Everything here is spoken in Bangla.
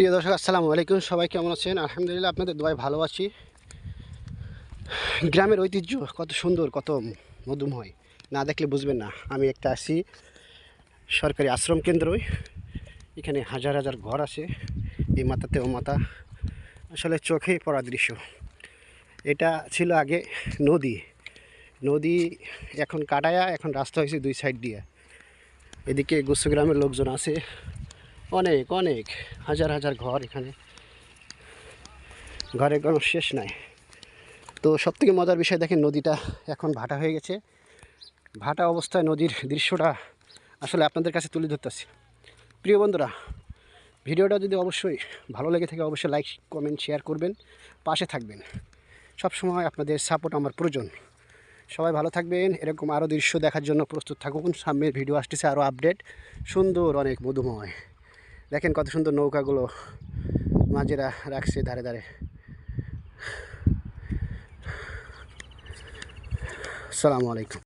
প্রিয় দর্শক, আসসালামু আলাইকুম। সবাই কেমন আছেন? আলহামদুলিল্লাহ, আপনাদের দোয়ায় ভালো আছি। গ্রামের ঐতিহ্য কত সুন্দর, কত মধুময়। না দেখলে বুঝবেন না, আমি একটা আছি সরকারি আশ্রম কেন্দ্রই। এখানে হাজার হাজার ঘর আছে, এই মাথাতে ও মাথা। আসলে চোখে পড়া দৃশ্য। এটা ছিল আগে নদী। নদী এখন কাটায়া, এখন রাস্তা হয়েছে দুই সাইড দিয়ে। এদিকে গুচ্ছ গ্রামের লোকজন আছে। অনেক অনেক, হাজার হাজার ঘর এখানে। ঘরে কোনো শেষ নাই। তো সব থেকে মজার বিষয় দেখেন, নদীটা এখন ভাটা হয়ে গেছে। ভাটা অবস্থায় নদীর দৃশ্যটা আসলে আপনাদের কাছে তুলে ধরতেছি। প্রিয় বন্ধুরা, ভিডিওটা যদি অবশ্যই ভালো লেগে থাকে, অবশ্যই লাইক, কমেন্ট, শেয়ার করবেন, পাশে থাকবেন। সব সময় আপনাদের সাপোর্ট আমার প্রয়োজন। সবাই ভালো থাকবেন। এরকম আরও দৃশ্য দেখার জন্য প্রস্তুত থাকুন। সামনের ভিডিও আসতেছে আরও আপডেট, সুন্দর, অনেক মধুময়। দেখেন কত সুন্দর নৌকাগুলো মাঝেরা রাখছে ধারে ধারে। আসসালামু আলাইকুম।